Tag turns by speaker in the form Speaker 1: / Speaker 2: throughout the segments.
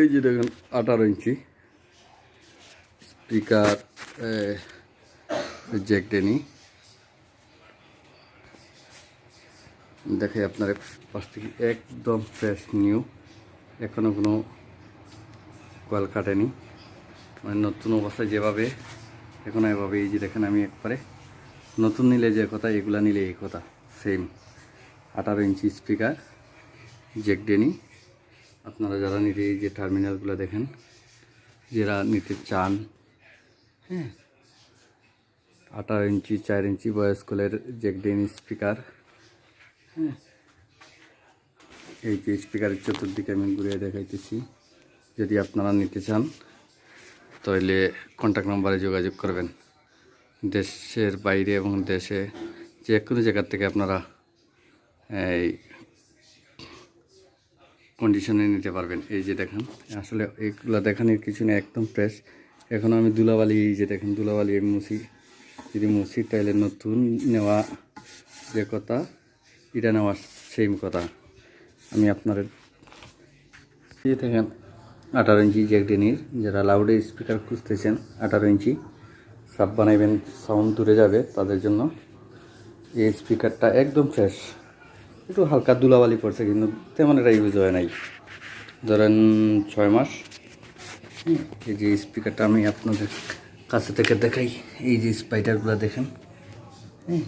Speaker 1: এই যে দেখেন আঠারো ইঞ্চি স্পিকার জ্যাক ডেনি। দেখে আপনার পাশ থেকে একদম ফ্রেশ নিউ এখনও কোনো কয়েল কাটেনি। মানে নতুন অবস্থায় যেভাবে, এখন এভাবে, এই যে দেখেন আমি একবারে নতুন নিলে যে কথা, এগুলা নিলে এই কথা সেম আঠারো ইঞ্চি স্পিকার, জ্যাক ডেনি। আপনারা যারা নিতে যে টার্মিনালগুলো দেখেন, যারা নিতে চান হ্যাঁ আঠারো ইঞ্চি, চার ইঞ্চি বয়স্কলের জ্যাক ডেনি স্পিকার হ্যাঁ এই যে স্পিকারের চতুর্দিকে আমি ঘুরিয়ে দেখাইতেছি। যদি আপনারা নিতে চান, তাহলে কন্ট্যাক্ট নাম্বারে যোগাযোগ করবেন। দেশের বাইরে এবং দেশে যে কোনো জায়গার থেকে আপনারা, এই কন্ডিশনে নিতে পারবেন। এই যে দেখেন, আসলে এইগুলো দেখানোর কিছু নেই, একদম ফ্রেশ এখন আমি দুলাবালি, এই যে দেখেন, দুলাবালি মুছি যদি মুছি তাইলে নতুন নেওয়া যে কথা, এটা নেওয়া সেম কথা। আমি আপনার এই দেখেন, আঠারো ইঞ্চি জ্যাকডেনির যারা লাউডে স্পিকার খুঁজতেছেন, আঠারো ইঞ্চি। সাব বানাইবেন সাউন্ড দূরে যাবে তাদের জন্য। এই স্পিকারটা একদম ফ্রেশ একটু হালকা দুলাবালি পড়ছে কিন্তু তেমন এটা ইউজ হয় নাই। ধরেন ছয় মাস এই যে স্পিকারটা আমি আপনাদের কাছে থেকে দেখাই, এই যে স্পাইডারগুলো দেখেন হ্যাঁ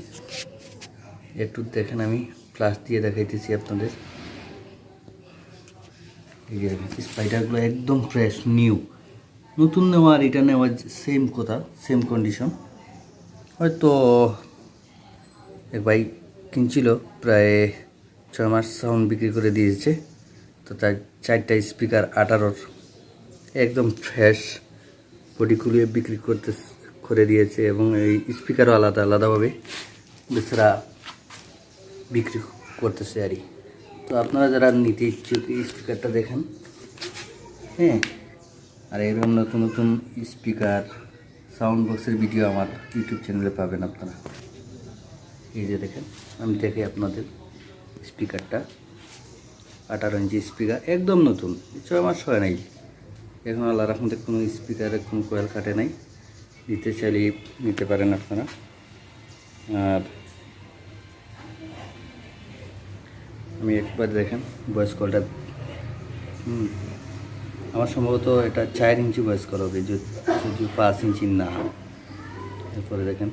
Speaker 1: একটু দেখেন আমি প্লাস দিয়ে দেখাইতেছি আপনাদের। এই যে দেখেন স্পাইডারগুলো একদম ফ্রেশ নিউ নতুন নেওয়া আর এটা নেওয়া সেম কথা সেম কন্ডিশন হয়তো, এক ভাই কিনছিল, প্রায় ছয় মাস সাউন্ড বিক্রি করে দিয়েছে। তো তার চারটা স্পিকার আঠারোর, একদম ফ্রেশ বডি খুলিয়ে বিক্রি করতে করে দিয়েছে এবং এই স্পিকারও আলাদা, আলাদাভাবে বেচারা বিক্রি করতেছে আর। তো আপনারা যারা নিতে ইচ্ছুক এই স্পিকারটা দেখেন। হ্যাঁ আর এরকম নতুন নতুন স্পিকার সাউন্ড বক্সের ভিডিও আমার ইউটিউব চ্যানেলে পাবেন আপনারা। এই যে দেখেন, আমি দেখি আপনাদের স্পিকারটা আঠারো ইঞ্চি স্পিকার একদম নতুন, ছয় মাস হয় নাই এখন আল্লাহ রহমতে কোনো স্পিকারে কোনো কয়েল কাটে নাই নিতে চাইলে নিতে পারেন আপনারা আর আমি একবার দেখেন ভয়েস কলটা আমার সম্ভবত এটা চার ইঞ্চি ভয়েস কল হবে, যদি পাঁচ ইঞ্চি না। এরপরে দেখেন।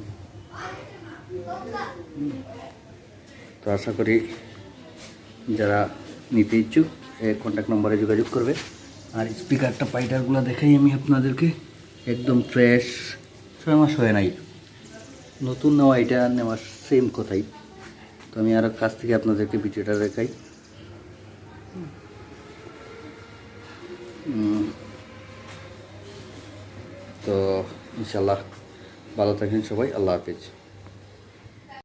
Speaker 1: তো আশা করি যারা নিতে ইচ্ছুক কন্ট্যাক্ট নম্বরে যোগাযোগ করবে। আর স্পিকারটা পাইটারগুলো দেখাই আমি আপনাদেরকে। একদম ফ্রেশ ছয় মাস হয় নাই। নতুন নেওয়া, এটা নেওয়ার সেম কথাই। তো আমি আরও কাছ থেকে আপনাদেরকে ভিডিওটা দেখাই। তো ইনশাল্লাহ ভালো থাকেন সবাই, আল্লাহ হাফিজ।